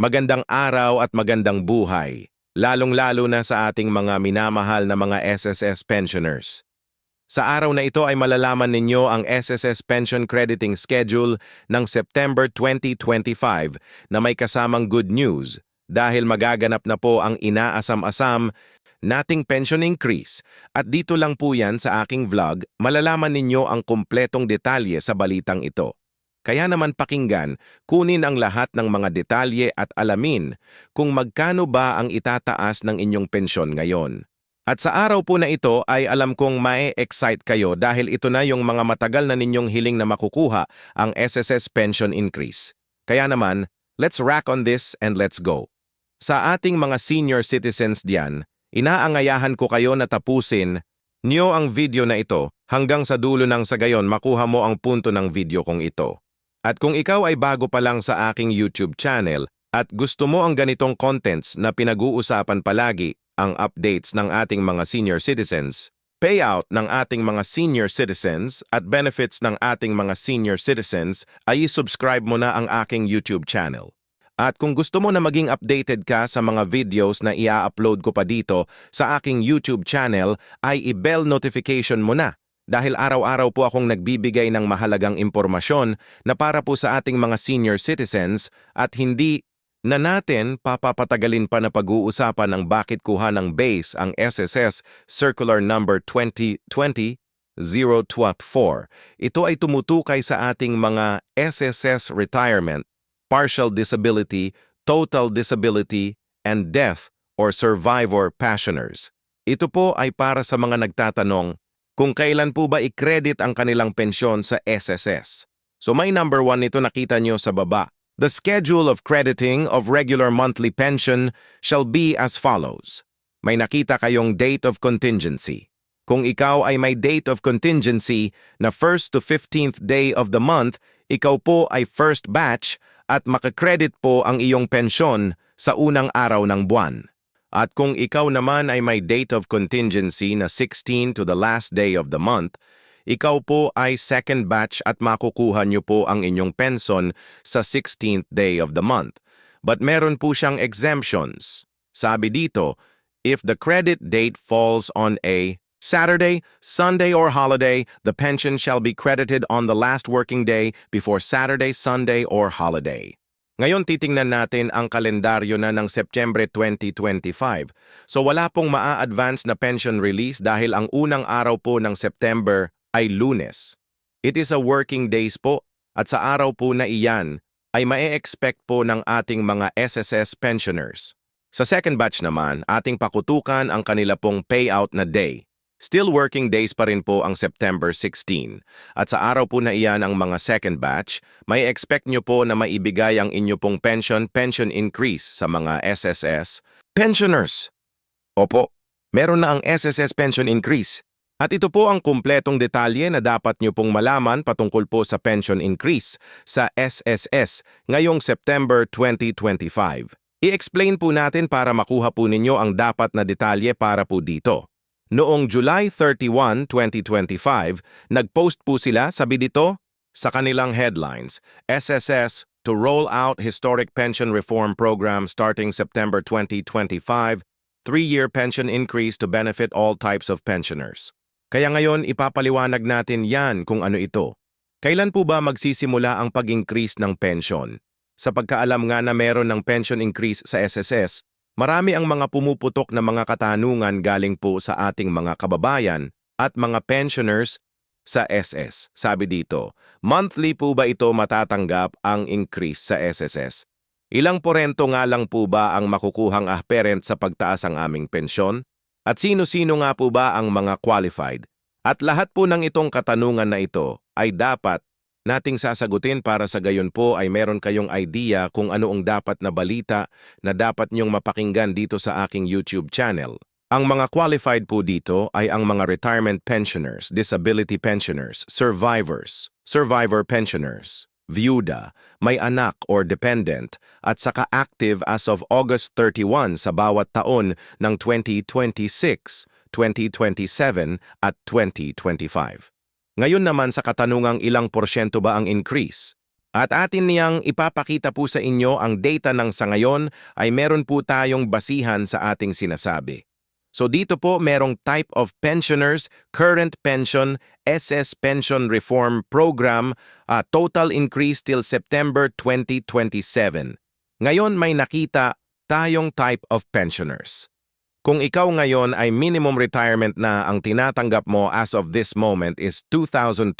Magandang araw at magandang buhay, lalong-lalo na sa ating mga minamahal na mga SSS pensioners. Sa araw na ito ay malalaman ninyo ang SSS Pension Crediting Schedule ng September 2025 na may kasamang good news dahil magaganap na po ang inaasam-asam nating pension increase. At dito lang po yan sa aking vlog, malalaman ninyo ang kumpletong detalye sa balitang ito. Kaya naman pakinggan, kunin ang lahat ng mga detalye at alamin kung magkano ba ang itataas ng inyong pensyon ngayon. At sa araw po na ito ay alam kong mae-excite kayo dahil ito na yung mga matagal na ninyong hiling na makukuha ang SSS pension increase. Kaya naman, let's rack on this and let's go. Sa ating mga senior citizens diyan, inaangayahan ko kayo na tapusin niyo ang video na ito hanggang sa dulo ng sa gayon makuha mo ang punto ng video kong ito. At kung ikaw ay bago pa lang sa aking YouTube channel at gusto mo ang ganitong contents na pinag-uusapan palagi ang updates ng ating mga senior citizens, payout ng ating mga senior citizens at benefits ng ating mga senior citizens ay subscribe mo na ang aking YouTube channel. At kung gusto mo na maging updated ka sa mga videos na ia-upload ko pa dito sa aking YouTube channel ay i-bell notification mo na dahil araw-araw po akong nagbibigay ng mahalagang impormasyon na para po sa ating mga senior citizens at hindi na natin papapatagalin pa na pag-uusapan ng bakit kuha ng base ang SSS Circular Number 2020-024. Ito ay tumutukay sa ating mga SSS retirement, partial disability, total disability, and death or survivor pensioners. Ito po ay para sa mga nagtatanong kung kailan po ba i-credit ang kanilang pensyon sa SSS. So may number one nito nakita nyo sa baba. The schedule of crediting of regular monthly pension shall be as follows. May nakita kayong date of contingency. Kung ikaw ay may date of contingency na 1st to 15th day of the month, ikaw po ay first batch at makakredit po ang iyong pensyon sa unang araw ng buwan. At kung ikaw naman ay may date of contingency na 16 to the last day of the month, ikaw po ay second batch at makukuha niyo po ang inyong pension sa 16th day of the month. But meron po siyang exemptions. Sabi dito, if the credit date falls on a Saturday, Sunday, or holiday, the pension shall be credited on the last working day before Saturday, Sunday, or holiday. Ngayon titingnan natin ang kalendaryo na ng September 2025. So wala pong maa-advance na pension release dahil ang unang araw po ng September ay lunes. It is a working days po at sa araw po na iyan ay mae-expect po ng ating mga SSS pensioners. Sa second batch naman, ating pakutukan ang kanila pong payout na day. Still working days pa rin po ang September 16. At sa araw po na iyan ang mga second batch, may expect nyo po na maibigay ang inyo pong pension pension increase sa mga SSS. Pensioners! Opo, meron na ang SSS pension increase. At ito po ang kumpletong detalye na dapat nyo pong malaman patungkol po sa pension increase sa SSS ngayong September 2025. I-explain po natin para makuha po ninyo ang dapat na detalye para po dito. Noong July 31, 2025, nag-post po sila, sabi dito, sa kanilang headlines, SSS to roll out historic pension reform program starting September 2025, three-year pension increase to benefit all types of pensioners. Kaya ngayon ipapaliwanag natin yan kung ano ito. Kailan po ba magsisimula ang pag-increase ng pension? Sa pagkaalam nga na meron ng pension increase sa SSS, Marami ang mga pumuputok na mga katanungan galing po sa ating mga kababayan at mga pensioners sa SS. Sabi dito, monthly po ba ito matatanggap ang increase sa SSS? Ilang porento nga lang po ba ang makukuhang ahperent sa pagtaas ang aming pensyon? At sino-sino nga po ba ang mga qualified? At lahat po ng itong katanungan na ito ay dapat nating sasagutin para sa gayon po ay meron kayong idea kung ano ang dapat na balita na dapat niyong mapakinggan dito sa aking YouTube channel. Ang mga qualified po dito ay ang mga retirement pensioners, disability pensioners, survivors, survivor pensioners, viuda, may anak or dependent, at saka active as of August 31 sa bawat taon ng 2026, 2027 at 2025. Ngayon naman sa katanungang ilang porsyento ba ang increase? At atin niyang ipapakita po sa inyo ang data ng sa ngayon ay meron po tayong basihan sa ating sinasabi. So dito po merong type of pensioners, current pension, SS Pension Reform Program, ah, total increase till September 2027. Ngayon may nakita tayong type of pensioners. Kung ikaw ngayon ay minimum retirement na ang tinatanggap mo as of this moment is 2,200.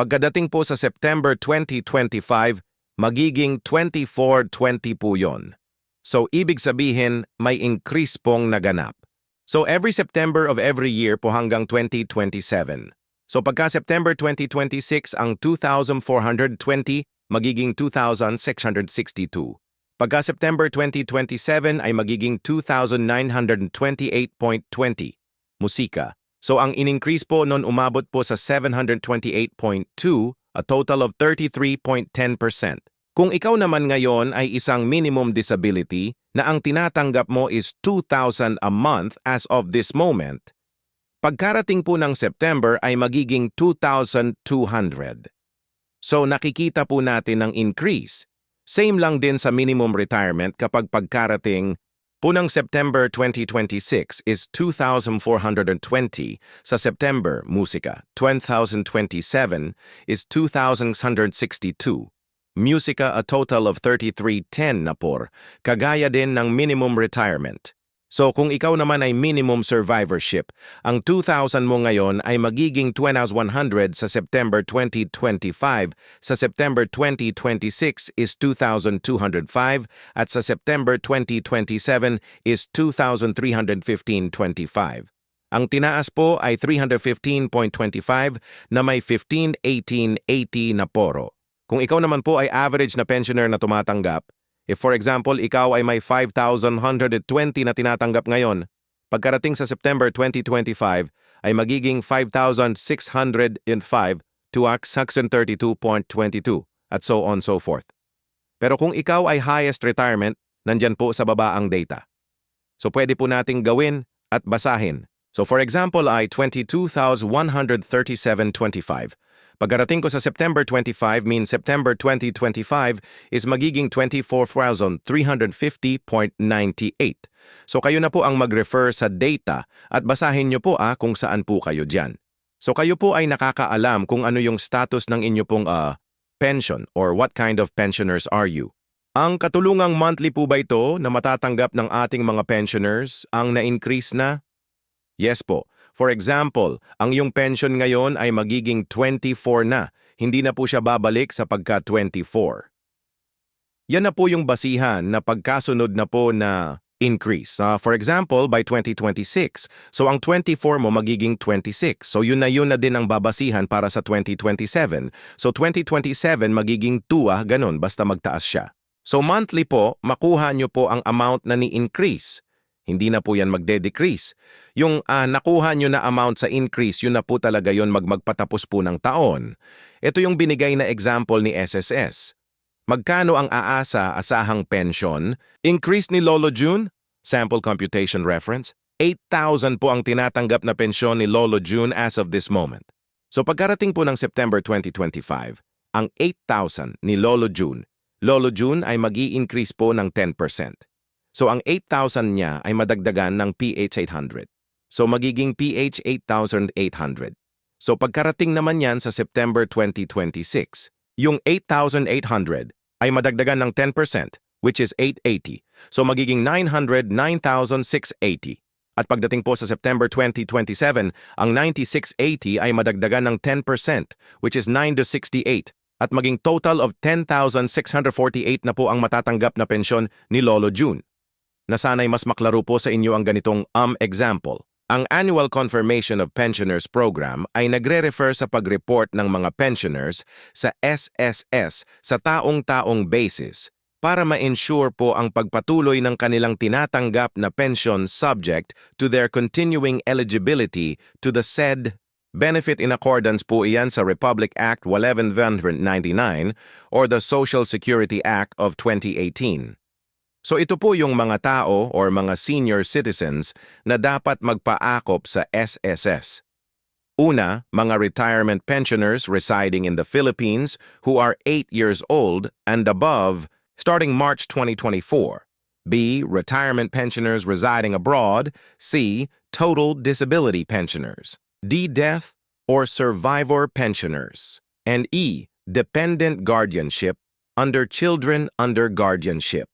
Pagkadating po sa September 2025, magiging 2420 po yon. So ibig sabihin, may increase pong naganap. So every September of every year po hanggang 2027. So pagka September 2026, ang 2,420 magiging 2,662. Pagka September 2027 ay magiging 2,928.20. Musika. So ang in-increase po noon umabot po sa 728.2, a total of 33.10%. Kung ikaw naman ngayon ay isang minimum disability na ang tinatanggap mo is 2,000 a month as of this moment, pagkarating po ng September ay magiging 2,200. So nakikita po natin ang increase. Same lang din sa minimum retirement kapag pagkarating po ng September 2026 is 2,420. Sa September, musika, 2027 is 2,662. Musika a total of 3310 na por, kagaya din ng minimum retirement. So kung ikaw naman ay minimum survivorship, ang 2,000 mo ngayon ay magiging 2,100 sa September 2025, sa September 2026 is 2,205, at sa September 2027 is 2,315.25. Ang tinaas po ay 315.25 na may 151880 na poro. Kung ikaw naman po ay average na pensioner na tumatanggap, if for example ikaw ay may 5,120 na tinatanggap ngayon, pagkarating sa September 2025 ay magiging 5,605 to 632.22 at so on so forth. Pero kung ikaw ay highest retirement, nandyan po sa baba ang data. So pwede po nating gawin at basahin. So for example ay 22,137.25. Pagkarating ko sa September 25 means September 2025 is magiging 24,350.98. So kayo na po ang mag-refer sa data at basahin nyo po ah kung saan po kayo dyan. So kayo po ay nakakaalam kung ano yung status ng inyo pong uh, pension or what kind of pensioners are you. Ang katulungang monthly po ba ito na matatanggap ng ating mga pensioners ang na-increase na? Yes po. For example, ang iyong pension ngayon ay magiging 24 na, hindi na po siya babalik sa pagka 24. Yan na po yung basihan na pagkasunod na po na increase. Uh, for example, by 2026. So ang 24 mo magiging 26. So yun na yun na din ang babasihan para sa 2027. So 2027 magiging 2 ah, ganun basta magtaas siya. So monthly po, makuha nyo po ang amount na ni-increase. Hindi na po yan magde-decrease. Yung uh, nakuha nyo na amount sa increase, yun na po talaga yun magmagpatapos po ng taon. Ito yung binigay na example ni SSS. Magkano ang aasa asahang pension? Increase ni Lolo June? Sample computation reference? 8,000 po ang tinatanggap na pensyon ni Lolo June as of this moment. So pagkarating po ng September 2025, ang 8,000 ni Lolo June, Lolo June ay mag increase po ng 10%. So ang 8,000 niya ay madagdagan ng PH 800. So magiging PH 8,800. So pagkarating naman yan sa September 2026, yung 8,800 ay madagdagan ng 10%, which is 880. So magiging 900, 9,680. At pagdating po sa September 2027, ang 9680 ay madagdagan ng 10%, which is 9 to 68. At maging total of 10,648 na po ang matatanggap na pensyon ni Lolo June na sana'y mas maklaro po sa inyo ang ganitong um example. Ang Annual Confirmation of Pensioners Program ay nagre-refer sa pag-report ng mga pensioners sa SSS sa taong-taong basis para ma-ensure po ang pagpatuloy ng kanilang tinatanggap na pension subject to their continuing eligibility to the said benefit in accordance po iyan sa Republic Act 1199 or the Social Security Act of 2018. So ito po yung mga tao or mga senior citizens na dapat magpaakop sa SSS. Una, mga retirement pensioners residing in the Philippines who are 8 years old and above starting March 2024. B. Retirement pensioners residing abroad. C. Total disability pensioners. D. Death or survivor pensioners. And E. Dependent guardianship under children under guardianship.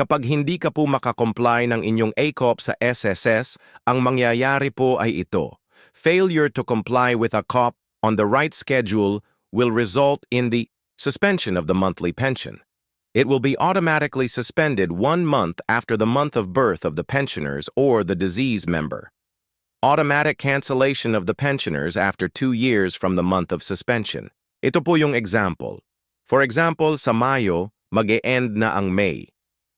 Kapag hindi ka po makakomply ng inyong ACOP sa SSS, ang mangyayari po ay ito. Failure to comply with a COP on the right schedule will result in the suspension of the monthly pension. It will be automatically suspended one month after the month of birth of the pensioners or the disease member. Automatic cancellation of the pensioners after two years from the month of suspension. Ito po yung example. For example, sa Mayo, mag-e-end na ang May.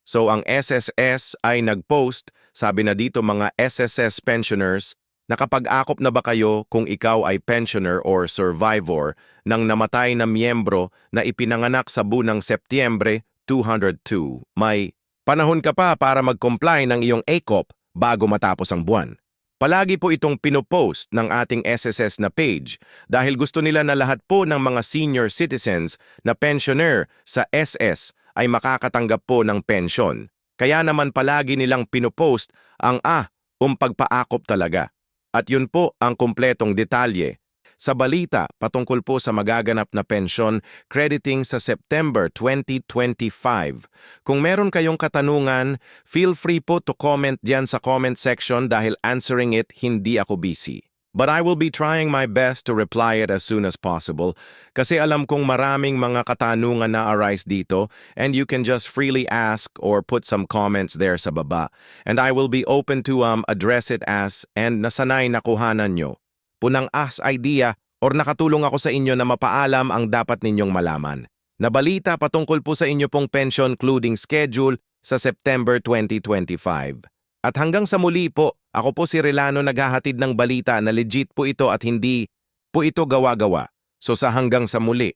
So ang SSS ay nag-post, sabi na dito mga SSS pensioners, nakapag-akop na ba kayo kung ikaw ay pensioner or survivor ng namatay na miyembro na ipinanganak sa bunang Setyembre 202? May panahon ka pa para mag-comply ng iyong ACOP bago matapos ang buwan. Palagi po itong pinopost ng ating SSS na page dahil gusto nila na lahat po ng mga senior citizens na pensioner sa SS ay makakatanggap po ng pensyon. Kaya naman palagi nilang pinopost ang ah, um pagpaakop talaga. At yun po ang kumpletong detalye. Sa balita patungkol po sa magaganap na pensyon crediting sa September 2025. Kung meron kayong katanungan, feel free po to comment diyan sa comment section dahil answering it hindi ako busy. But I will be trying my best to reply it as soon as possible kasi alam kong maraming mga katanungan na arise dito and you can just freely ask or put some comments there sa baba. And I will be open to um address it as and nasanay na kuhanan nyo. Punang as idea or nakatulong ako sa inyo na mapaalam ang dapat ninyong malaman. Nabalita patungkol po sa inyo pong pension including schedule sa September 2025. At hanggang sa muli po, ako po si Relano naghahatid ng balita na legit po ito at hindi po ito gawa-gawa. So sa hanggang sa muli.